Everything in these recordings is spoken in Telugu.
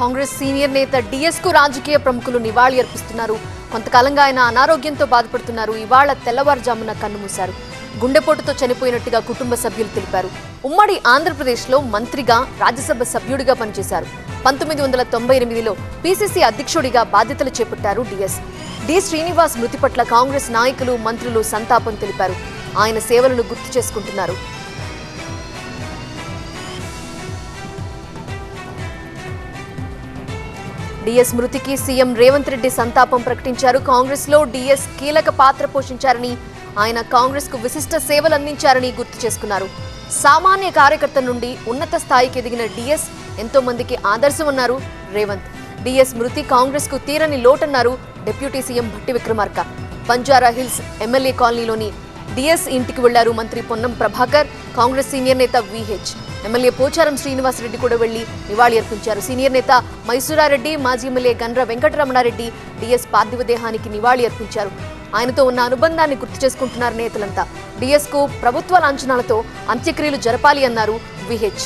కాంగ్రెస్ సీనియర్ నేత డిఎస్కు రాజకీయ ప్రముఖులు నివాళి అర్పిస్తున్నారు. కొంతకాలంగా ఆయన అనారోగ్యంతో బాధపడుతున్నారు. ఇవాళ తెల్లవారుజామున కన్నుమూశారు. గుండెపోటుతో చనిపోయినట్టుగా కుటుంబ సభ్యులు తెలిపారు. ఉమ్మడి ఆంధ్రప్రదేశ్లో మంత్రిగా రాజ్యసభ సభ్యుడిగా పనిచేశారు. పంతొమ్మిది వందల తొంభై ఎనిమిదిలో పీసీసీ అధ్యక్షుడిగా బాధ్యతలు చేపట్టారు డిఎస్. డి. శ్రీనివాస్ మృతి పట్ల కాంగ్రెస్ నాయకులు మంత్రులు సంతాపం తెలిపారు. ఆయన సేవలను గుర్తు చేసుకుంటున్నారు. డిఎస్ మృతికి సీఎం రేవంత్ రెడ్డి సంతాపం ప్రకటించారు. కాంగ్రెస్లో డిఎస్ కీలక పాత్ర పోషించారని ఆయన కాంగ్రెస్కు విశిష్ట సేవలు అందించారని గుర్తు చేసుకున్నారు. సామాన్య కార్యకర్త నుండి ఉన్నత స్థాయికి ఎదిగిన డిఎస్ ఎంతో మందికి ఆదర్శమన్నారు రేవంత్. డిఎస్ మృతి కాంగ్రెస్కు తీరని లోటన్నారు deputy CM Bhatti Vikramarka. Banjara Hills MLA కాలనీలోని డిఎస్ ఇంటికి వెళ్ళారు మంత్రి పొన్నం ప్రభాకర్ కాంగ్రెస్ సీనియర్ నేత విహెచ్. ఎమ్మెల్యే పోచారం శ్రీనివాసరెడ్డి కూడా వెళ్ళి నివాళి అర్పించారు. సీనియర్ నేత మైసూరారెడ్డి మాజీ ఎమ్మెల్యే గండ్ర వెంకటరమణారెడ్డి డిఎస్ పార్థివదేహానికి నివాళి అర్పించారు. ఆయనతో ఉన్న అనుబంధాన్ని గుర్తు చేసుకుంటున్నారు నేతలంతా. డిఎస్కు ప్రభుత్వ లాంఛనాలతో అంత్యక్రియలు జరపాలి అన్నారు విహెచ్.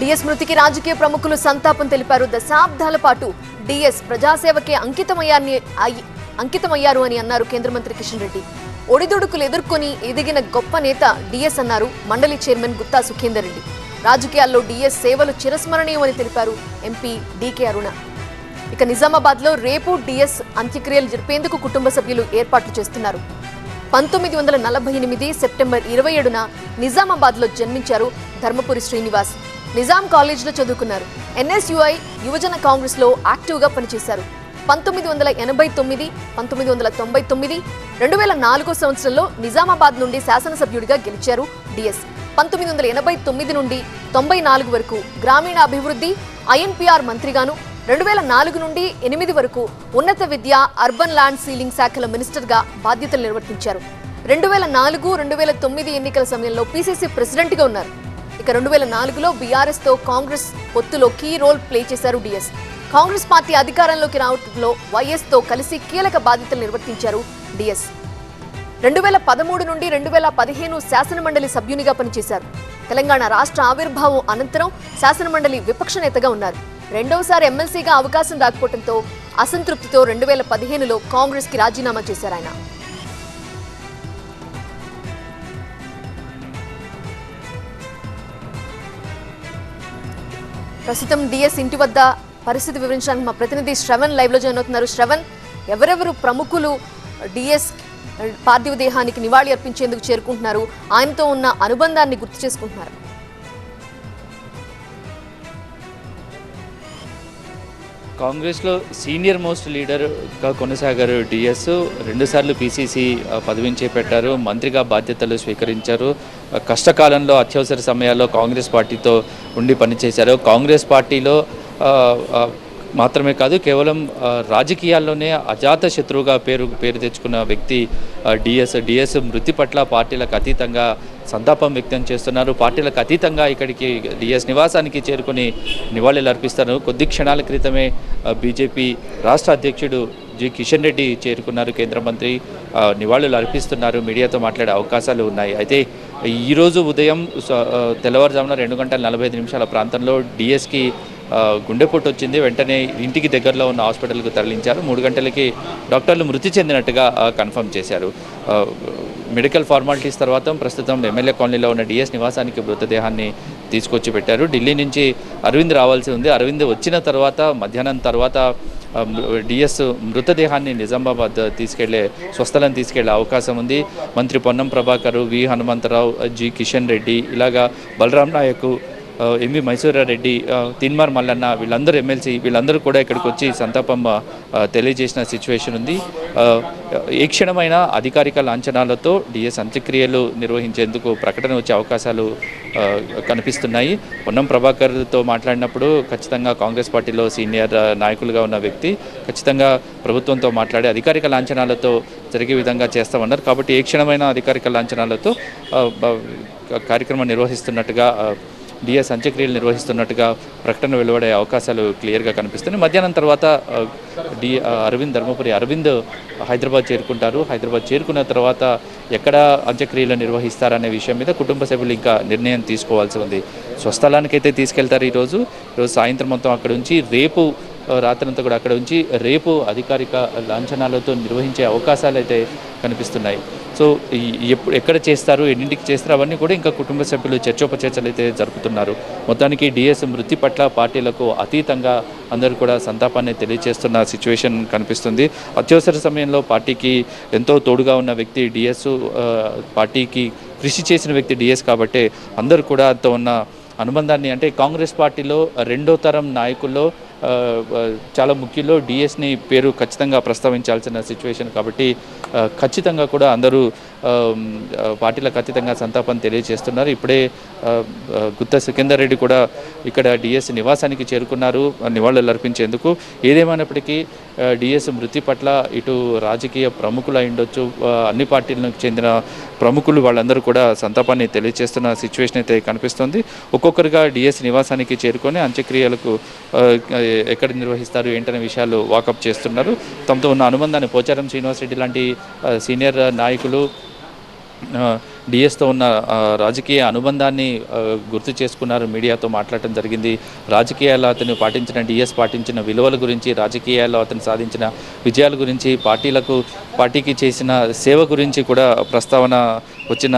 డిఎస్ మృతికి రాజకీయ ప్రముఖులు సంతాపం తెలిపారు. దశాబ్దాల పాటు డిఎస్ ప్రజాసేవకే అంకితమయ్యారని అంకితమయ్యారు అని అన్నారు కేంద్ర మంత్రి కిషన్ రెడ్డి. ఒడిదుడుకులు ఎదుర్కొని ఎదిగిన గొప్ప నేత డిఎస్ అన్నారు మండలి చైర్మన్ గుత్తా సుఖేందర్ రెడ్డి. రాజకీయాల్లో డిఎస్ సేవలు చిరస్మరణీయమని తెలిపారు ఎంపీ డీకే అరుణ. ఇక నిజామాబాద్లో రేపు డిఎస్ అంత్యక్రియలు జరిపేందుకు కుటుంబ సభ్యులు ఏర్పాట్లు చేస్తున్నారు. పంతొమ్మిది వందల నలభై ఎనిమిది సెప్టెంబర్ ఇరవై ఏడున నిజామాబాద్లో జన్మించారు ధర్మపురి శ్రీనివాస్. నిజాం కాలేజీలో చదువుకున్నారు. ఎన్ఎస్యుఐ యువజన కాంగ్రెస్లో పనిచేశారు. పంతొమ్మిది వందల ఎనభై తొమ్మిది పంతొమ్మిది వందల తొంభై తొమ్మిది రెండు వేల నాలుగో సంవత్సరంలో నిజామాబాద్ నుండి శాసనసభ్యుడిగా గెలిచారు డిఎస్. పంతొమ్మిది వందల ఎనభై తొమ్మిది నుండి తొంభై నాలుగు వరకు గ్రామీణాభివృద్ధి ఐఎన్పిఆర్ మంత్రిగాను రెండు వేల నాలుగు నుండి ఎనిమిది వరకు ఉన్నత విద్య అర్బన్ ల్యాండ్ సీలింగ్ శాఖల మినిస్టర్గా బాధ్యతలు నిర్వర్తించారు. రెండు వేల నాలుగు రెండు వేల తొమ్మిది ఎన్నికల సమయంలో పీసీసీ ప్రెసిడెంట్గా ఉన్నారు. ఇక రెండు వేల నాలుగులో బీఆర్ఎస్తో కాంగ్రెస్ పొత్తులో కీ రోల్ ప్లే చేశారు డిఎస్. కాంగ్రెస్ పార్టీ అధికారంలోకి రావడంలో వైఎస్తో కలిసి కీలక బాధ్యతలు నిర్వర్తించారు డిఎస్. రెండు వేల పదమూడు నుండి రెండు వేల పదిహేను శాసనమండలి సభ్యునిగా పనిచేశారు. తెలంగాణ రాష్ట్ర ఆవిర్భావం అనంతరం శాసనమండలి విపక్ష నేతగా ఉన్నారు. రెండవసారి ఎమ్మెల్సీగా అవకాశం రాకపోవడంతో అసంతృప్తితో రెండు వేల పదిహేనులో కాంగ్రెస్కి రాజీనామా చేశారు ఆయన. ప్రస్తుతం డిఎస్ ఇంటి వద్ద పరిస్థితి వివరించడానికి మా ప్రతినిధి శ్రవణ్ లైవ్లో జాయిన్ అవుతున్నారు. శ్రవణ్ ఎవరెవరు ప్రముఖులు డిఎస్ పార్థివ దేహానికి నివాళి అర్పించేందుకు చేరుకుంటున్నారు? ఆయనతో ఉన్న అనుబంధాన్ని గుర్తు చేసుకుంటున్నారు? కాంగ్రెస్లో సీనియర్ మోస్ట్ లీడర్గా కొనసాగారు డిఎస్ రెండుసార్లు పీసీసీ పదవిని చేపట్టారు. మంత్రిగా బాధ్యతలు స్వీకరించారు. కష్టకాలంలో అత్యవసర సమయాల్లో కాంగ్రెస్ పార్టీతో ఉండి పనిచేశారు. కాంగ్రెస్ పార్టీలో మాత్రమే కాదు కేవలం రాజకీయాల్లోనే అజాత శత్రువుగా పేరు పేరు తెచ్చుకున్న వ్యక్తి డిఎస్ డిఎస్ మృతి పట్ల పార్టీలకు అతీతంగా సంతాపం వ్యక్తం చేస్తున్నారు. పార్టీలకు అతీతంగా ఇక్కడికి డిఎస్ నివాసానికి చేరుకొని నివాళులు అర్పిస్తారు. కొద్ది క్షణాల క్రితమే బీజేపీ రాష్ట్ర అధ్యక్షుడు జి. కిషన్ రెడ్డి చేరుకున్నారు కేంద్ర మంత్రి. నివాళులు అర్పిస్తున్నారు. మీడియాతో మాట్లాడే అవకాశాలు ఉన్నాయి. అయితే ఈరోజు ఉదయం తెల్లవారుజామున రెండు గంటల నలభై నిమిషాల ప్రాంతంలో డిఎస్కి గుండెపోటు వచ్చింది. వెంటనే ఇంటికి దగ్గరలో ఉన్న హాస్పిటల్కు తరలించారు. మూడు గంటలకి డాక్టర్లు మృతి చెందినట్టుగా కన్ఫర్మ్ చేశారు. మెడికల్ ఫార్మాలిటీస్ తర్వాత ప్రస్తుతం ఎమ్మెల్యే కాలనీలో ఉన్న డిఎస్ నివాసానికి మృతదేహాన్ని తీసుకొచ్చి పెట్టారు. ఢిల్లీ నుంచి అరవింద్ రావాల్సి ఉంది. అరవింద్ వచ్చిన తర్వాత మధ్యాహ్నం తర్వాత డిఎస్ మృతదేహాన్ని నిజామాబాద్ తీసుకెళ్ళే స్వస్థలం తీసుకెళ్ళే అవకాశం ఉంది. మంత్రి పొన్నం ప్రభాకర్ వి హనుమంతరావు జి కిషన్ రెడ్డి ఇలాగా బలరాం నాయక్ ఎంవి మైసూరారెడ్డి తిన్మార్ మల్లన్న వీళ్ళందరూ ఎమ్మెల్సీ వీళ్ళందరూ కూడా ఇక్కడికి వచ్చి సంతాపం తెలియజేసిన సిచ్యువేషన్ ఉంది. ఏ క్షణమైన అధికారిక లాంఛనాలతో డిఎస్ అంత్యక్రియలు నిర్వహించేందుకు ప్రకటన వచ్చే అవకాశాలు కనిపిస్తున్నాయి. పొన్నం ప్రభాకర్తో మాట్లాడినప్పుడు ఖచ్చితంగా కాంగ్రెస్ పార్టీలో సీనియర్ నాయకులుగా ఉన్న వ్యక్తి ఖచ్చితంగా ప్రభుత్వంతో మాట్లాడి అధికారిక లాంఛనాలతో జరిగే విధంగా చేస్తామన్నారు. కాబట్టి ఏ క్షణమైన అధికారిక లాంఛనాలతో కార్యక్రమం నిర్వహిస్తున్నట్టుగా డిఎస్ అంత్యక్రియలు నిర్వహిస్తున్నట్టుగా ప్రకటన వెలువడే అవకాశాలు క్లియర్గా కనిపిస్తున్నాయి. మధ్యాహ్నం తర్వాత డి అరవింద్ ధర్మపురి అరవింద్ హైదరాబాద్ చేరుకుంటారు. హైదరాబాద్ చేరుకున్న తర్వాత ఎక్కడ అంత్యక్రియలు నిర్వహిస్తారనే విషయం మీద కుటుంబ సభ్యులు ఇంకా నిర్ణయం తీసుకోవాల్సి ఉంది. స్వస్థలానికైతే తీసుకెళ్తారు ఈరోజు. ఈరోజు సాయంత్రం మొత్తం అక్కడ ఉంచి రేపు రాత్రంతా కూడా అక్కడ ఉంచి రేపు అధికారిక లాంఛనాలతో నిర్వహించే అవకాశాలు అయితే కనిపిస్తున్నాయి. సో ఈ- ఎప్పుడు ఎక్కడ చేస్తారు ఎన్నింటికి చేస్తారు అవన్నీ కూడా ఇంకా కుటుంబ సభ్యులు చర్చోపచర్చలు అయితే జరుపుతున్నారు. మొత్తానికి డిఎస్ మృతి పట్ల పార్టీలకు అతీతంగా అందరూ కూడా సంతాపాన్ని తెలియజేస్తున్న సిచ్యువేషన్ కనిపిస్తుంది. అత్యవసర సమయంలో పార్టీకి ఎంతో తోడుగా ఉన్న వ్యక్తి డిఎస్ పార్టీకి కృషి చేసిన వ్యక్తి డిఎస్ కాబట్టి అందరూ కూడా అంత ఉన్న అనుబంధాన్ని అంటే కాంగ్రెస్ పార్టీలో రెండో తరం నాయకుల్లో చాలా ముఖ్యంలో డిఎస్ని పేరు ఖచ్చితంగా ప్రస్తావించాల్సిన సిచ్యువేషన్ కాబట్టి ఖచ్చితంగా కూడా అందరూ పార్టీలకు ఖచ్చితంగా సంతాపం తెలియజేస్తున్నారు. ఇప్పుడే గుత్త సికిందర్ రెడ్డి కూడా ఇక్కడ డిఎస్ నివాసానికి చేరుకున్నారు నివాళులు అర్పించేందుకు. ఏదేమైనప్పటికీ డిఎస్ మృతి పట్ల ఇటు రాజకీయ ప్రముఖులు అయి ఉండొచ్చు అన్ని పార్టీలకు చెందిన ప్రముఖులు వాళ్ళందరూ కూడా సంతాపాన్ని తెలియజేస్తున్న సిచ్యువేషన్ అయితే కనిపిస్తుంది. ఒక్కొక్కరుగా డిఎస్ నివాసానికి చేరుకొని అంత్యక్రియలకు ఎక్కడ నిర్వహిస్తారు ఏంటనే విషయాలు వాకప్ చేస్తున్నారు. తమతో ఉన్న అనుబంధాన్ని పోచారం శ్రీనివాస్ రెడ్డి లాంటి సీనియర్ నాయకులు డిఎస్తో ఉన్న రాజకీయ అనుబంధాన్ని గుర్తు చేసుకున్నారు మీడియాతో మాట్లాడటం జరిగింది. రాజకీయాల్లో అతను పాటించిన డిఎస్ పాటించిన విలువల గురించి రాజకీయాల్లో అతను సాధించిన విజయాల గురించి పార్టీలకు పార్టీకి చేసిన సేవ గురించి కూడా ప్రస్తావన వచ్చిన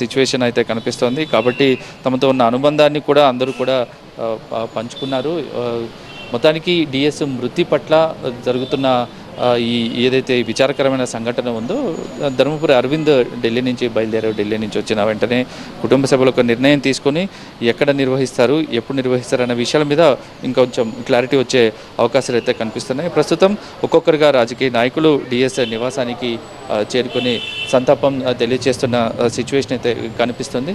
సిచ్యువేషన్ అయితే కనిపిస్తోంది. కాబట్టి తమతో ఉన్న అనుబంధాన్ని కూడా అందరూ కూడా పంచుకున్నారు. మొత్తానికి డిఎస్ మృతి పట్ల జరుగుతున్న ఈ ఏదైతే విచారకరమైన సంఘటన ఉందో ధర్మపురి అరవింద్ ఢిల్లీ నుంచి బయలుదేరారు. ఢిల్లీ నుంచి వచ్చిన వెంటనే కుటుంబ సభ్యులు ఒక నిర్ణయం తీసుకొని ఎక్కడ నిర్వహిస్తారు ఎప్పుడు నిర్వహిస్తారు అనే విషయాల మీద ఇంకొంచెం క్లారిటీ వచ్చే అవకాశాలు అయితే కనిపిస్తున్నాయి. ప్రస్తుతం ఒక్కొక్కరుగా రాజకీయ నాయకులు డిఎస్ నివాసానికి చేరుకొని సంతాపం తెలియజేస్తున్న సిచ్యువేషన్ అయితే కనిపిస్తుంది.